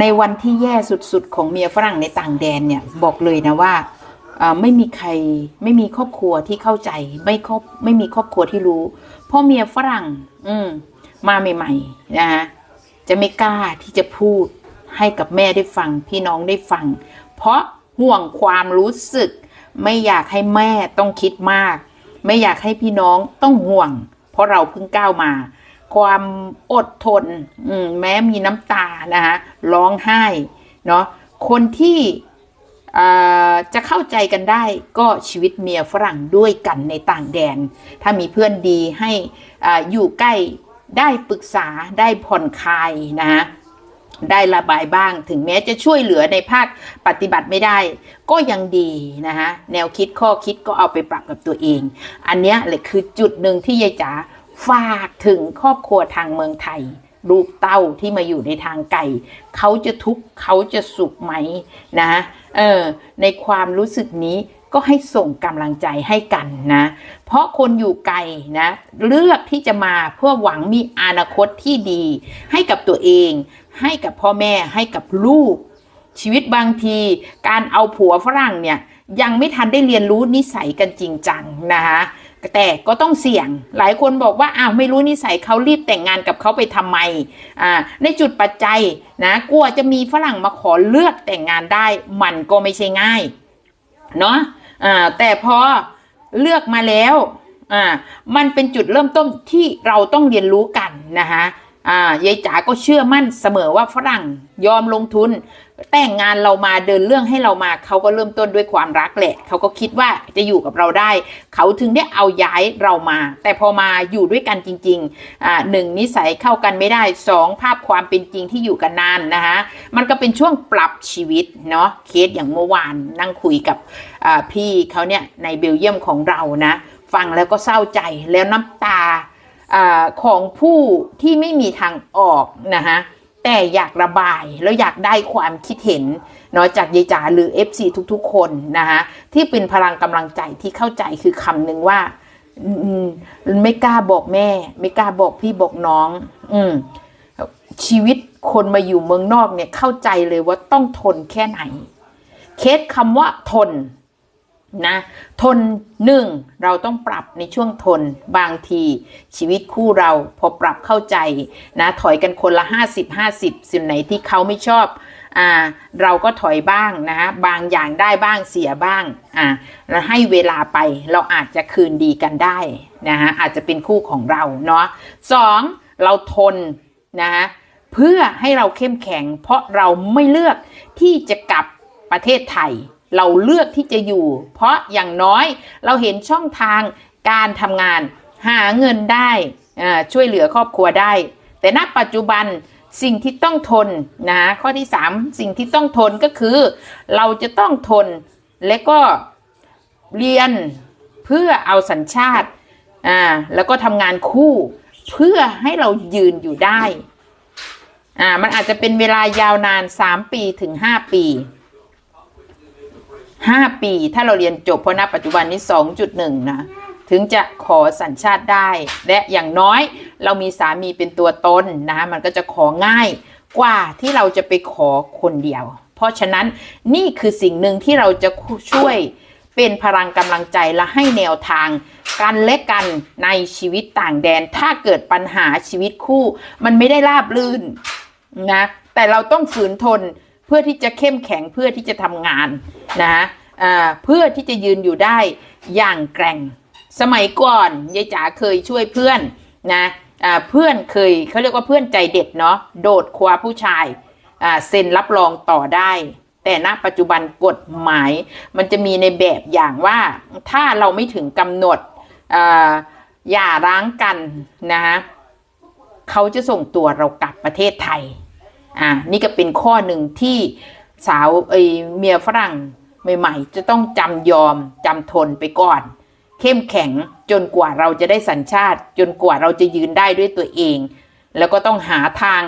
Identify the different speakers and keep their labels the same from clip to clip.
Speaker 1: ในวันที่แย่สุดๆ ของเมียฝรั่งในต่างแดนเนี่ยบอกเลยนะว่าไม่มีใครไม่มีครอบครัวที่เข้าใจ ไม่ครอบไม่มีครอบครัวที่รู้ เพราะเมียฝรั่ง อืมมาใหม่ๆนะฮะจะไม่กล้าที่จะพูดให้กับแม่ได้ฟัง พี่น้องได้ฟัง เพราะห่วงความรู้สึก ไม่อยากให้แม่ต้องคิดมาก ไม่อยากให้พี่น้องต้องห่วง เพราะเราเพิ่งก้าวมา ความอดทนมแม้มีน้ำตานะคะร้องไห้เนาะคนที่จะเข้าใจกันได้ก็ชีวิตเมียฝรั่งด้วยกันในต่างแดน ถ้ามีเพื่อนดีให้ออยู่ใกล้ได้ปรึกษาได้ผ่อนคลายนะฮะได้ระบายบ้างถึงแม้จะช่วยเหลือในภาคปฏิบัติไม่ได้ ก็ยังดีนะคะแนวคิดข้อคิดก็เอาไปปรับกับตัวเอง อันนี้แหละคือจุดหนึ่งที่ยายจ๋า ฝากถึงครอบครัวทางเมืองไทย ลูกเต้าที่มาอยู่ในทางไก่ เขาจะทุกข์เขาจะสุขไหมนะเออในความรู้สึกนี้ก็ให้ส่งกำลังใจให้กันนะ เพราะคนอยู่ไกลนะ เลือกที่จะมาเพื่อหวังมีอนาคตที่ดี ให้กับตัวเอง ให้กับพ่อแม่ให้กับลูก ชีวิตบางที การเอาผัวฝรั่งเนี่ย ยังไม่ทันได้เรียนรู้นิสัยกันจริงจังนะคะ แต่ก็ต้องเสี่ยง หลายคนบอกว่าอ้าวไม่รู้นิสัยเขารีบแต่งงานกับเขาไปทำไมอ่าในจุดปัจจัยนะกลัวจะมีฝรั่งมาขอเลือกแต่งงานได้มันก็ไม่ใช่ง่ายเนาะอ่าแต่พอเลือกมาแล้วอ่ามันเป็นจุดเริ่มต้นที่เราต้องเรียนรู้กันนะคะ อ่ายายจ๋าก็เชื่อมั่นเสมอว่าฝรั่งยอมลงทุน แต่งงานเรามาเดินเรื่องให้เรามาเขาก็เริ่มต้นด้วยความรักแหละเขาก็คิดว่าจะอยู่กับเราได้ เขาถึงได้เอาย้ายเรามา แต่พอมาอยู่ด้วยกันจริงๆอ่าหนึ่งนิสัยเข้ากันไม่ได้สองภาพความเป็นจริงที่อยู่กันนานนะคะมันก็เป็นช่วงปรับชีวิตเนาะเคสอย่างเมื่อวานนั่งคุยกับอ่าพี่เขาเนี่ยในเบลเยียมของเรานะ ฟังแล้วก็เศร้าใจแล้วน้ำตา อของผู้ที่ไม่มีทางออกนะคะแต่อยากระบายแล้วอยากได้ความคิดเห็นเนาะจากยายจ๋าหรือ FC ทุกๆ คนนะคะที่เป็นพลังกำลังใจที่เข้าใจคือคำหนึ่งว่าไม่กล้าบอกแม่ ไม่กล้าบอกพี่บอกน้อง อืมชีวิตคนมาอยู่เมืองนอกเนี่ยเข้าใจเลยว่าต้องทนแค่ไหน เคสคำว่าทน นะทนหนึ่งเราต้องปรับในช่วงทนบางที ชีวิตคู่เราพอปรับเข้าใจนะถอยกันคนละ 50 50 สิ่งไหนที่เขาไม่ชอบอ่าเราก็ถอยบ้างนะบางอย่างได้บ้างเสียบ้างอ่าแล้วให้เวลาไปเราอาจจะคืนดีกันได้นะฮะอาจจะเป็นคู่ของเราเนาะสองเราทนนะฮะเพื่อให้เราเข้มแข็ง เพราะเราไม่เลือกที่จะกลับประเทศไทย เราเลือกที่จะอยู่ เพราะอย่างน้อยเราเห็นช่องทางการทำงาน หาเงินได้ช่วยเหลือครอบครัวได้ แต่ณปัจจุบันสิ่งที่ต้องทนนะข้อที่ 3 สิ่งที่ต้องทนก็คือ เราจะต้องทนและก็เรียนเพื่อเอาสัญชาติอ่าแล้วก็ทำงานคู่เพื่อให้เรายืนอยู่ได้อ่ามันอาจจะเป็นเวลายาวนาน 3 ปีถึง 5 ปี ห้าปีถ้าเราเรียนจบเพราะณปัจจุบันนี้สองจุดหนึ่งนะ ถึงจะขอสัญชาติได้ และอย่างน้อยเรามีสามีเป็นตัวตนนะมันก็จะของ่ายกว่าที่เราจะไปขอคนเดียว เพราะฉะนั้นนี่คือสิ่งหนึ่งที่เราจะช่วยเป็นพลังกำลังใจและให้แนวทางกันและกันในชีวิตต่างแดน ถ้าเกิดปัญหาชีวิตคู่ มันไม่ได้ราบรื่นนะแต่เราต้องฝืนทน เพื่อที่จะเข้มแข็งเพื่อที่จะทำงานนะอ่าเพื่อที่จะยืนอยู่ได้อย่างแกร่ง สมัยก่อนยายจ๋าเคยช่วยเพื่อนนะเพื่อนเคยเขาเรียกว่าเพื่อนใจเด็ดเนาะโดดคว้าผู้ชายเซ็นรับรองต่อได้ แต่ณปัจจุบันกฎหมายมันจะมีในแบบอย่างว่าถ้าเราไม่ถึงกำหนดอย่าร้างกันนะฮะเขาจะส่งตัวเรากลับประเทศไทย อ่านี่ก็เป็นข้อหนึ่งที่สาวเอเมียฝรั่งใหม่ๆ จะต้องจำยอมจำทนไปก่อน เข้มแข็งจนกว่าเราจะได้สัญชาติ จนกว่าเราจะยืนได้ด้วยตัวเอง แล้วก็ต้องหาทาง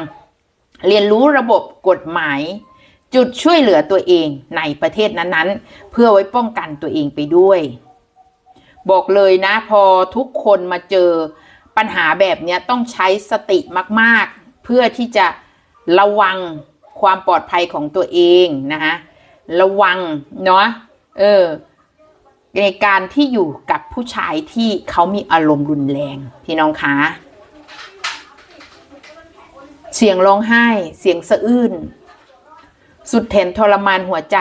Speaker 1: เรียนรู้ระบบกฎหมาย จุดช่วยเหลือตัวเองในประเทศนั้นๆ เพื่อไว้ป้องกันตัวเองไปด้วย บอกเลยนะพอทุกคนมาเจอปัญหาแบบนี้ต้องใช้สติมากๆ เพื่อที่จะ ระวังความปลอดภัยของตัวเองนะคะระวังเนาะเออในการที่อยู่กับผู้ชายที่เขามีอารมณ์รุนแรง พี่น้องคะเสียงร้องไห้ เสียงสะอื้น สุดแทนทรมานหัวใจ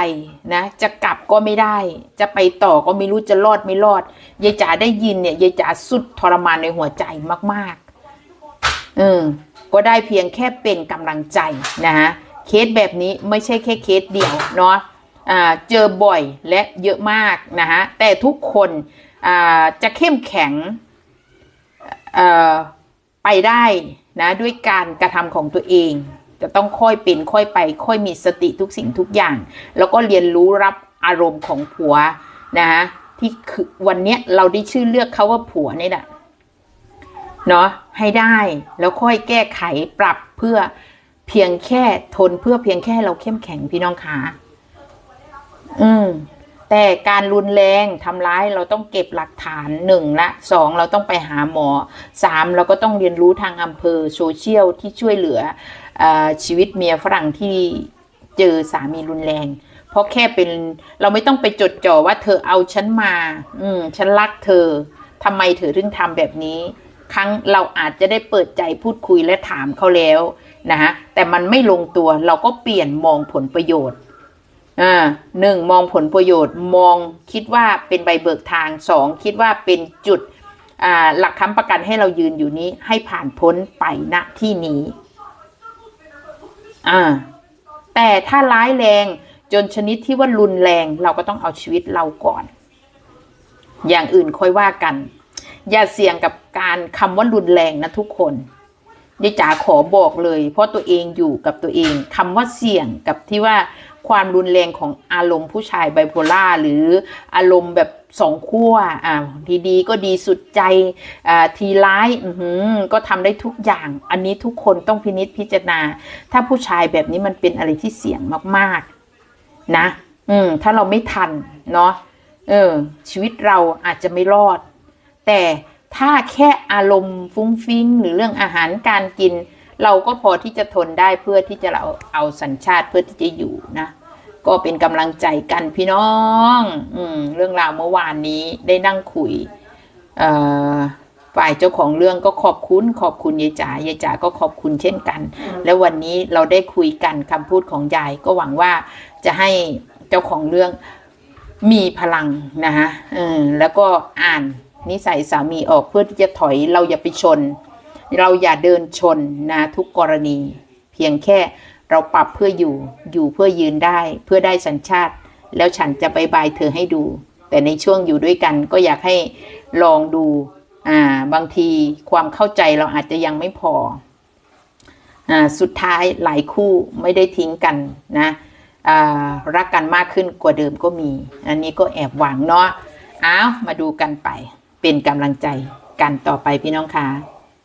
Speaker 1: นะ จะกลับก็ไม่ได้ จะไปต่อก็ไม่รู้จะรอดไม่รอดยายจ๋าได้ยินเนี่ยยายจ๋าสุดทรมานในหัวใจมาก ๆ เออ ก็ได้เพียงแค่เป็นกำลังใจนะฮะเคสแบบนี้ไม่ใช่แค่เคสเดียวเนาะเจอบ่อยและเยอะมากนะฮะแต่ทุกคนจะเข้มแข็งไปได้นะด้วยการกระทำของตัวเอง จะต้องค่อยเป็นค่อยไป ค่อยมีสติทุกสิ่งทุกอย่าง แล้วก็เรียนรู้รับอารมณ์ของผัวนะฮะที่วันนี้เราได้ชื่อเลือกเขาว่าผัวนี่แหละ เนาะให้ได้แล้วค่อยแก้ไขปรับเพื่อเพียงแค่ทนเพื่อเพียงแค่เราเข้มแข็งพี่น้องคะอืม แต่การรุนแรงทำร้ายเราต้องเก็บหลักฐานหนึ่งละสองเราต้องไปหาหมอสามเราก็ต้องเรียนรู้ทางอำเภอโซเชียลที่ช่วยเหลือเออชีวิตเมียฝรั่งที่เจอสามีรุนแรง เพราะแค่เป็นเราไม่ต้องไปจดจ่อว่าเธอเอาฉันมา อืม ฉันรักเธอทำไมเธอถึงทำแบบนี้ ครั้งเราอาจจะได้เปิดใจพูดคุยและถามเขาแล้วนะฮะแต่มันไม่ลงตัวเราก็เปลี่ยนมองผลประโยชน์อ่าหนึ่งมองผลประโยชน์มองคิดว่าเป็นใบเบิกทางสองคิดว่าเป็นจุดอ่าหลักค้ำประกันให้เรายืนอยู่นี้ให้ผ่านพ้นไปณที่นี้อ่าแต่ถ้าร้ายแรงจนชนิดที่ว่ารุนแรงเราก็ต้องเอาชีวิตเราก่อน อย่างอื่นค่อยว่ากัน อย่าเสี่ยงกับการคำว่ารุนแรงนะทุกคนยายจ๋าขอบอกเลย เพราะตัวเองอยู่กับตัวเองคำว่าเสี่ยงกับที่ว่าความรุนแรงของอารมณ์ผู้ชายไบโพล่าหรืออารมณ์แบบสองขั้วอ่าทีดีก็ดีสุดใจอ่าทีร้ายอืก็ทำได้ทุกอย่าง อันนี้ทุกคนต้องพินิษพิจารณา ถ้าผู้ชายแบบนี้มันเป็นอะไรที่เสี่ยงมากๆ นะ อืม ถ้าเราไม่ทัน เนาะเออ ชีวิตเราอาจจะไม่รอด แต่ถ้าแค่อารมณ์ฟุ้งฟิ้งหรือเรื่องอาหารการกิน เราก็พอที่จะทนได้เพื่อที่จะเราเอาสัญชาติเพื่อที่จะอยู่นะ ก็เป็นกำลังใจกันพี่น้อง อืมเรื่องราวเมื่อวานนี้ได้นั่งคุยเอ่อฝ่ายเจ้าของเรื่องก็ขอบคุณขอบคุณยายจ๋ายายจ๋าก็ขอบคุณเช่นกัน แล้ววันนี้เราได้คุยกันคำพูดของยายก็หวังว่าจะให้เจ้าของเรื่องมีพลังนะฮะแล้วก็อ่าน นิสัยสามีออกเพื่อที่จะถอยเราอย่าไปชน เราอย่าเดินชนนะทุกกรณี เพียงแค่เราปรับเพื่ออยู่อยู่เพื่อยืนได้เพื่อได้สัญชาติ แล้วฉันจะบายบายเธอให้ดู แต่ในช่วงอยู่ด้วยกันก็อยากให้ลองดูอ่าบางทีความเข้าใจเราอาจจะยังไม่พออ่าสุดท้ายหลายคู่ไม่ได้ทิ้งกันนะอ่ารักกันมากขึ้นกว่าเดิมก็มี อันนี้ก็แอบหวังเนาะอ้าวมาดูกันไป เป็นกำลังใจกันต่อไปพี่น้องค่ะ